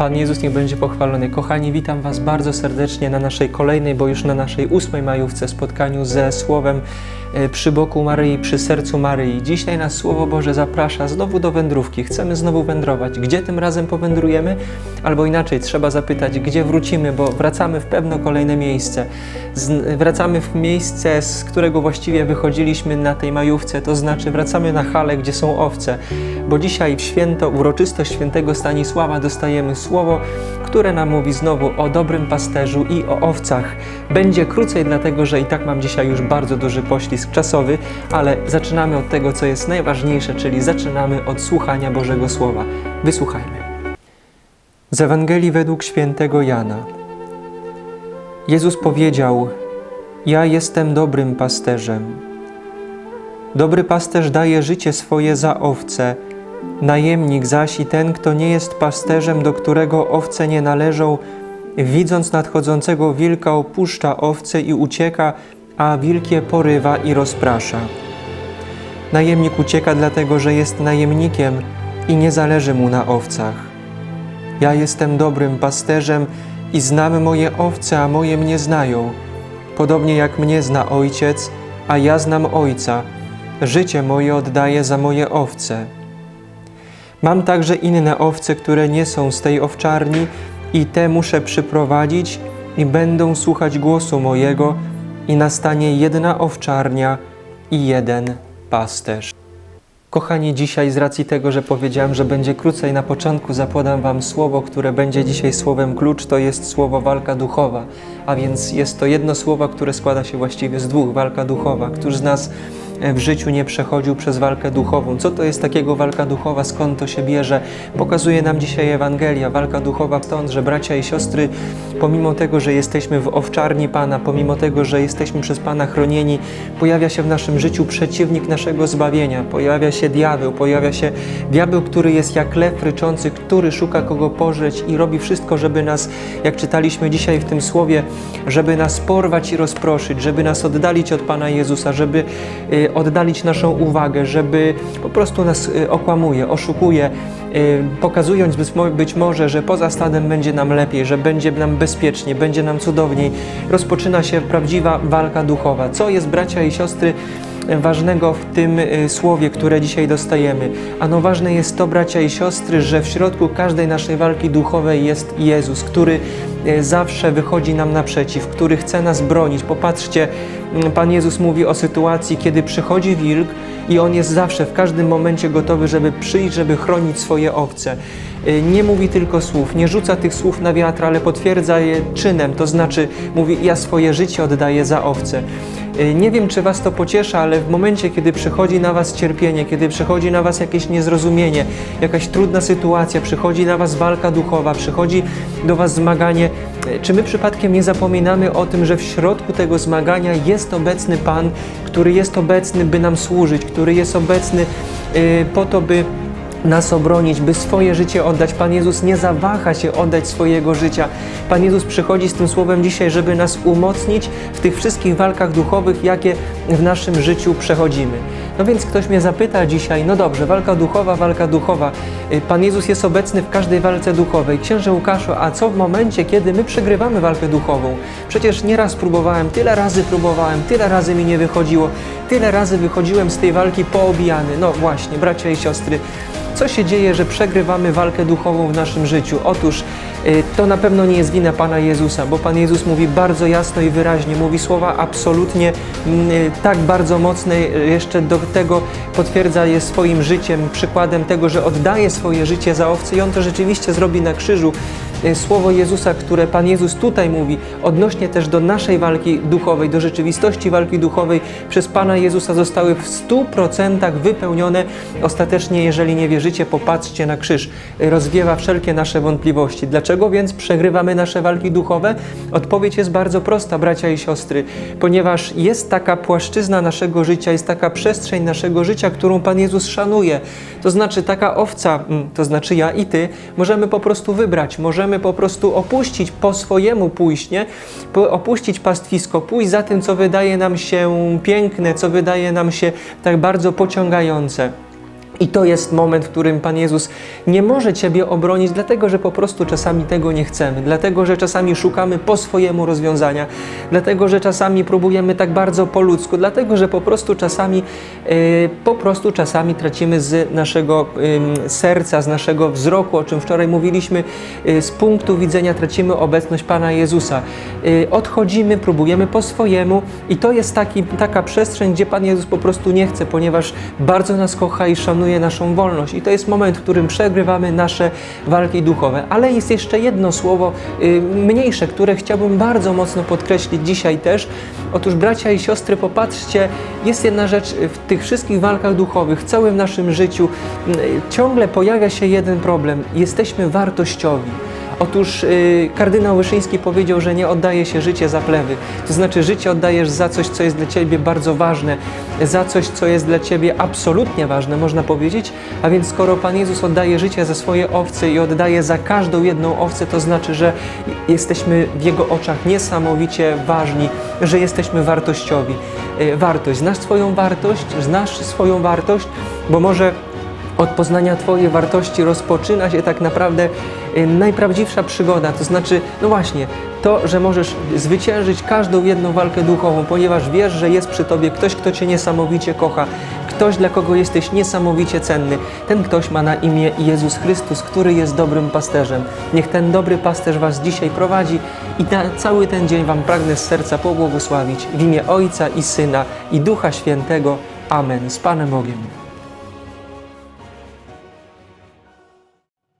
Pan Jezus niech będzie pochwalony. Kochani, witam Was bardzo serdecznie na naszej kolejnej, bo już na naszej ósmej majówce spotkaniu ze Słowem przy boku Maryi, przy sercu Maryi. Dzisiaj nas Słowo Boże zaprasza znowu do wędrówki. Chcemy znowu wędrować. Gdzie tym razem powędrujemy? Albo inaczej, trzeba zapytać, gdzie wrócimy, bo wracamy w pewno kolejne miejsce. Z, wracamy w miejsce, z którego właściwie wychodziliśmy na tej majówce, to znaczy wracamy na halę, gdzie są owce, bo dzisiaj w święto, uroczystość świętego Stanisława dostajemy słowo, które nam mówi znowu o dobrym pasterzu i o owcach. Będzie krócej, dlatego że i tak mam dzisiaj już bardzo duży poślizg czasowy, ale zaczynamy od tego, co jest najważniejsze, czyli zaczynamy od słuchania Bożego Słowa. Wysłuchajmy. Z Ewangelii według świętego Jana. Jezus powiedział: Ja jestem dobrym pasterzem. Dobry pasterz daje życie swoje za owce. Najemnik zaś i ten, kto nie jest pasterzem, do którego owce nie należą, widząc nadchodzącego wilka, opuszcza owce i ucieka, a wilk je porywa i rozprasza. Najemnik ucieka dlatego, że jest najemnikiem i nie zależy mu na owcach. Ja jestem dobrym pasterzem i znam moje owce, a moje mnie znają. Podobnie jak mnie zna ojciec, a ja znam ojca. Życie moje oddaję za moje owce. Mam także inne owce, które nie są z tej owczarni, i te muszę przyprowadzić, i będą słuchać głosu mojego, i nastanie jedna owczarnia i jeden pasterz. Kochani, dzisiaj z racji tego, że powiedziałem, że będzie krócej, na początku zapodam Wam słowo, które będzie dzisiaj słowem klucz, to jest słowo walka duchowa. A więc jest to jedno słowo, które składa się właściwie z dwóch, walka duchowa. Któż z nas w życiu nie przechodził przez walkę duchową? Co to jest takiego walka duchowa? Skąd to się bierze? Pokazuje nam dzisiaj Ewangelia. Walka duchowa stąd, że bracia i siostry, pomimo tego, że jesteśmy w owczarni Pana, pomimo tego, że jesteśmy przez Pana chronieni, pojawia się w naszym życiu przeciwnik naszego zbawienia. Pojawia się diabeł, pojawia się diabeł, który jest jak lew ryczący, który szuka kogo pożreć i robi wszystko, żeby nas, jak czytaliśmy dzisiaj w tym słowie, żeby nas porwać i rozproszyć, żeby nas oddalić od Pana Jezusa, żeby y, oddalić naszą uwagę, żeby po prostu nas y, okłamuje, oszukuje, y, pokazując być, mo- być może, że poza stadem będzie nam lepiej, że będzie nam bezpiecznie, będzie nam cudowniej. Rozpoczyna się prawdziwa walka duchowa. Co jest, bracia i siostry, ważnego w tym słowie, które dzisiaj dostajemy. Ano ważne jest to, bracia i siostry, że w środku każdej naszej walki duchowej jest Jezus, który zawsze wychodzi nam naprzeciw, który chce nas bronić. Popatrzcie, mm, Pan Jezus mówi o sytuacji, kiedy przychodzi wilk i On jest zawsze, w każdym momencie gotowy, żeby przyjść, żeby chronić swoje owce. Y, Nie mówi tylko słów, nie rzuca tych słów na wiatr, ale potwierdza je czynem, to znaczy mówi, ja swoje życie oddaję za owce. Y, Nie wiem, czy Was to pociesza, ale w momencie, kiedy przychodzi na Was cierpienie, kiedy przychodzi na Was jakieś niezrozumienie, jakaś trudna sytuacja, przychodzi na Was walka duchowa, przychodzi do Was zmaganie, y, czy my przypadkiem nie zapominamy o tym, że w środku tego zmagania jest obecny Pan, który jest obecny, by nam służyć, który jest obecny y, po to, by nas obronić, by swoje życie oddać. Pan Jezus nie zawaha się oddać swojego życia. Pan Jezus przychodzi z tym słowem dzisiaj, żeby nas umocnić w tych wszystkich walkach duchowych, jakie w naszym życiu przechodzimy. No więc ktoś mnie zapyta dzisiaj, no dobrze, walka duchowa, walka duchowa. Y, Pan Jezus jest obecny w każdej walce duchowej. Księże Łukaszu, a co w momencie, kiedy my przegrywamy walkę duchową? Przecież nieraz próbowałem, tyle razy próbowałem, tyle razy mi nie wychodziło, tyle razy wychodziłem z tej walki poobijany. No właśnie, bracia i siostry, co się dzieje, że przegrywamy walkę duchową w naszym życiu? Otóż to na pewno nie jest wina Pana Jezusa, bo Pan Jezus mówi bardzo jasno i wyraźnie, mówi słowa absolutnie mm, y, tak bardzo mocne, y, jeszcze do tego potwierdza je swoim życiem, przykładem tego, że oddaje swoje życie za owce i On to rzeczywiście zrobi na krzyżu. Y, Słowo Jezusa, które Pan Jezus tutaj mówi, odnośnie też do naszej walki duchowej, do rzeczywistości walki duchowej, przez Pana Jezusa zostały w 100% wypełnione. Ostatecznie, jeżeli nie wierzycie, popatrzcie na krzyż. Rozwiewa wszelkie nasze wątpliwości. Dlaczego więc przegrywamy nasze walki duchowe? Odpowiedź jest bardzo prosta, bracia i siostry, ponieważ jest taka płaszczyzna naszego życia, jest taka przestrzeń naszego życia, którą Pan Jezus szanuje. To znaczy taka owca, mm, to znaczy ja i Ty, możemy po prostu wybrać, możemy po prostu opuścić po swojemu pójść, nie? Opuścić pastwisko, pójść za tym, co wydaje nam się piękne, co wydaje nam się tak bardzo pociągające. I to jest moment, w którym Pan Jezus nie może Ciebie obronić, dlatego że po prostu czasami tego nie chcemy, dlatego że czasami szukamy po swojemu rozwiązania, dlatego że czasami próbujemy tak bardzo po ludzku, dlatego że po prostu czasami, e, po prostu czasami tracimy z naszego em, serca, z naszego wzroku, o czym wczoraj mówiliśmy, e, z punktu widzenia tracimy obecność Pana Jezusa. E, odchodzimy, próbujemy po swojemu i to jest taki, taka przestrzeń, gdzie Pan Jezus po prostu nie chce, ponieważ bardzo nas kocha i szanuje naszą wolność. I to jest moment, w którym przegrywamy nasze walki duchowe. Ale jest jeszcze jedno słowo y, mniejsze, które chciałbym bardzo mocno podkreślić dzisiaj też. Otóż bracia i siostry, popatrzcie, jest jedna rzecz w tych wszystkich walkach duchowych, w całym naszym życiu y, ciągle pojawia się jeden problem. Jesteśmy wartościowi. Otóż y, kardynał Wyszyński powiedział, że nie oddaje się życie za plewy. To znaczy, życie oddajesz za coś, co jest dla ciebie bardzo ważne, za coś, co jest dla ciebie absolutnie ważne, można powiedzieć. A więc, skoro Pan Jezus oddaje życie za swoje owce i oddaje za każdą jedną owcę, to znaczy, że jesteśmy w Jego oczach niesamowicie ważni, że jesteśmy wartościowi. Y, wartość. Znasz swoją wartość? Znasz swoją wartość? Bo może od poznania Twojej wartości rozpoczyna się tak naprawdę najprawdziwsza przygoda. To znaczy, no właśnie, to, że możesz zwyciężyć każdą jedną walkę duchową, ponieważ wiesz, że jest przy Tobie ktoś, kto Cię niesamowicie kocha, ktoś, dla kogo jesteś niesamowicie cenny. Ten ktoś ma na imię Jezus Chrystus, który jest dobrym pasterzem. Niech ten dobry pasterz Was dzisiaj prowadzi i na cały ten dzień Wam pragnę z serca pobłogosławić w imię Ojca i Syna i Ducha Świętego. Amen. Z Panem Bogiem.